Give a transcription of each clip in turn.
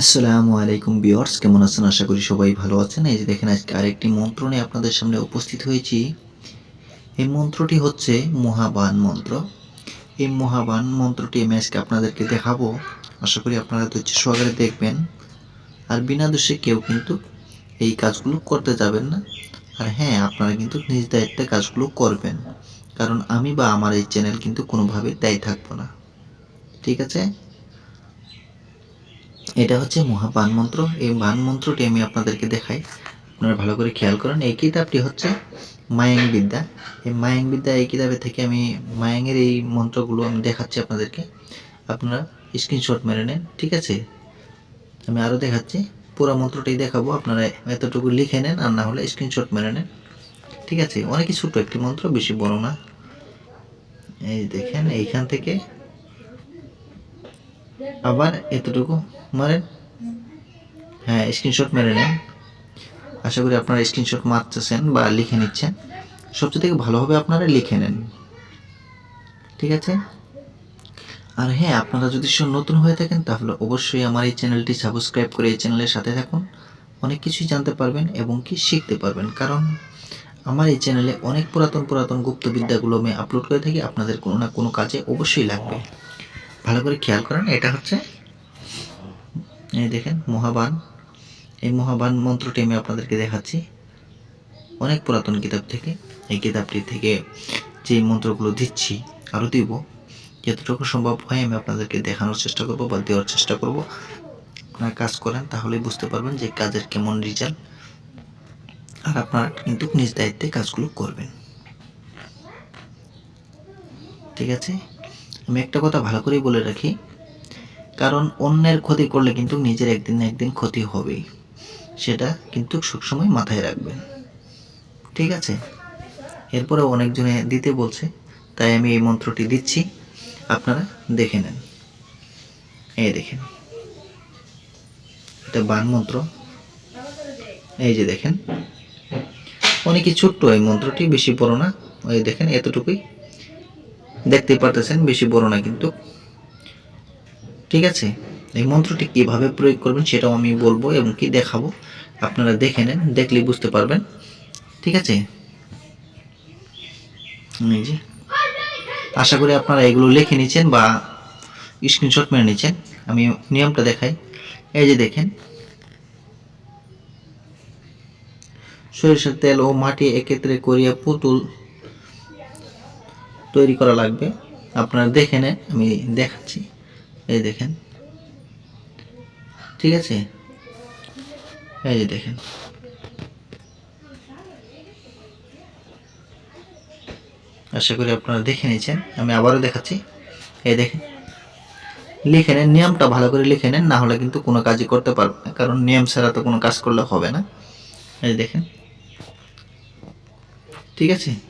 আসসালামু আলাইকুম বিয়ার্স কেমন আছেন? আশা করি সবাই ভালো আছেন। এই যে দেখেন, আজকে আরেকটি মন্ত্র নিয়ে আপনাদের সামনে উপস্থিত হয়েছি। এই মন্ত্রটি হচ্ছে মহাবান মন্ত্র। এই মহাবান মন্ত্রটি আমি আজকে আপনাদেরকে দেখাবো। আশা করি আপনারা ধৈর্য সহকারে দেখবেন। আর বিনা দোষে কেউ কিন্তু এই কাজগুলো করতে যাবেন না। আর হ্যাঁ আপনারা কিন্তু নিজ দায়িত্বে কাজগুলো করবেন। কারণ আমি বা আমার এই চ্যানেল কিন্তু কোনোভাবে দায়ী থাকব না। ঠিক আছে? এটা হচ্ছে মহাবান মন্ত্র। এই বান মন্ত্রটি আমি আপনাদেরকে দেখাই। আপনারা ভালো করে খেয়াল করেন। এই কিতাবটি হচ্ছে মায়াং বিদ্যা। এই মায়াং বিদ্যা এই কিতাবে থেকে আমি মায়াংয়ের এই মন্ত্রগুলো আমি দেখাচ্ছি আপনাদেরকে। আপনারা স্ক্রিনশট মেরে নেন, ঠিক আছে? আমি আরও দেখাচ্ছি। পুরো মন্ত্রটাই দেখাবো। আপনারা এতটুকু লিখে নেন, আর না হলে স্ক্রিনশট মেরে নেন। ঠিক আছে? অনেকই ছোটো একটি মন্ত্র, বেশি বড় না। এই দেখেন, এইখান থেকে আবার এতটুকু মারেন? হ্যাঁ স্ক্রিনশট মেরে নেন। আশা করি আপনারা স্ক্রিনশট মারতেছেন বা লিখে নিচ্ছেন। সবচেয়ে থেকে ভালোভাবে আপনারা লিখে নেন। ঠিক আছে? আর হ্যাঁ আপনারা যদি সব নতুন হয়ে থাকেন, তাহলে অবশ্যই আমার এই চ্যানেলটি সাবস্ক্রাইব করে এই চ্যানেলের সাথে থাকুন। অনেক কিছুই জানতে পারবেন এবং কি শিখতে পারবেন। কারণ আমার এই চ্যানেলে অনেক পুরাতন পুরাতন গুপ্তবিদ্যাগুলো আমি আপলোড করে থাকি, আপনাদের কোনো না কোনো কাজে অবশ্যই লাগবে। ভালো করে খেয়াল করেন, এটা হচ্ছে এই দেখেন মহাবান এই মহাবান মন্ত্রটি আমি আপনাদেরকে দেখাচ্ছি। অনেক পুরাতন কিতাব থেকে, এই কিতাবটি থেকে যে মন্ত্রগুলো দিচ্ছি আরও দিব। যতটুকু সম্ভব হয় আমি আপনাদেরকে দেখানোর চেষ্টা করব বা দেওয়ার চেষ্টা করব। আপনারা কাজ করেন, তাহলেই বুঝতে পারবেন যে কাজের কেমন রেজাল্ট আর আপনারা কিন্তু নিজ দায়িত্বে কাজগুলো করবেন। ঠিক আছে? আমি একটা কথা ভালো করেই বলে রাখি, কারণ অন্যের ক্ষতি করলে কিন্তু নিজের একদিন না একদিন ক্ষতি হবেই। সেটা কিন্তু সবসময় মাথায় রাখবেন। ঠিক আছে? এরপরে অনেকজনে দিতে বলছে, তাই আমি এই মন্ত্রটি দিচ্ছি। আপনারা দেখে নেন। এই দেখেন। এটা বান মন্ত্র। এই যে দেখেন। অনেকই ছোট্ট এই মন্ত্রটি, বেশি বড় না? ওই দেখেন, এতটুকুই। দেখতে পারতেছেন, বেশি বড় না কিন্তু। ঠিক আছে? এই মন্ত্রটি কীভাবে প্রয়োগ করবেন সেটাও আমি বলব এবং কি দেখাবো, আপনারা দেখে নেন, দেখলেই বুঝতে পারবেন। ঠিক আছে? আশা করি আপনারা এগুলো লিখে নিচ্ছেন বা স্ক্রিনশট মেরে নিচ্ছেন আমি নিয়মটা দেখাই। এই যে দেখেন। সরিষার তেল ও মাটি একত্রে করিয়া পুতুল তৈরি করা লাগবে। আপনারা দেখে নেন, আমি দেখাচ্ছি। এই দেখেন। ঠিক আছে? এই যে দেখেন। আশা করি আপনারা দেখে নিয়েছেন। আমি আবারও দেখাচ্ছি। এই দেখেন। লিখে নেন, নিয়মটা ভালো করে লিখে নেন, না হলে কিন্তু কোনো কাজই করতে পারবে না, কারণ নিয়ম ছাড়া তো কোনো কাজ করলে হবে না। এই দেখেন। ঠিক আছে?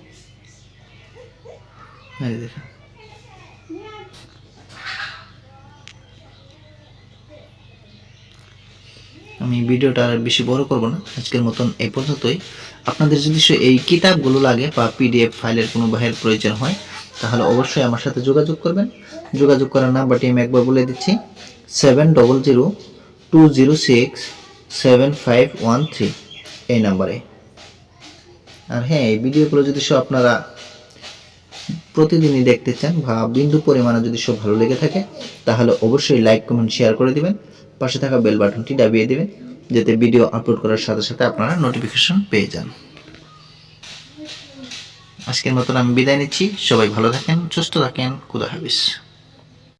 আমি ভিডিওটা আর বেশি বড় করব না। আজকের মতন এই পর্যন্তই। আপনাদের যদি এই কিতাবগুলো লাগে বা পিডিএফ ফাইলের কোনো বাহের প্রয়োজন হয়, তাহলে অবশ্যই আমার সাথে যোগাযোগ করবেন। যোগাযোগ করার নাম্বারটি আমি একবার বলে দিচ্ছি। Seven double zero two zero six seven five one three এই নাম্বারে। আর হ্যাঁ এই ভিডিওগুলো যদি আপনারা প্রতিদিনই দেখতে চান বা বিন্দু পরিমাণে যদি সব ভালো লেগে থাকে, তাহলে অবশ্যই লাইক কমেন্ট শেয়ার করে দিবেন। পাশে থাকা বেল বাটনটি দাবিয়ে দিবেন, যাতে ভিডিও আপলোড করার সাথে সাথে আপনারা নোটিফিকেশন পেয়ে যান। আজকের মতন আমি বিদায় নিচ্ছি। সবাই ভালো থাকেন, সুস্থ থাকেন। খুদা হাফিজ।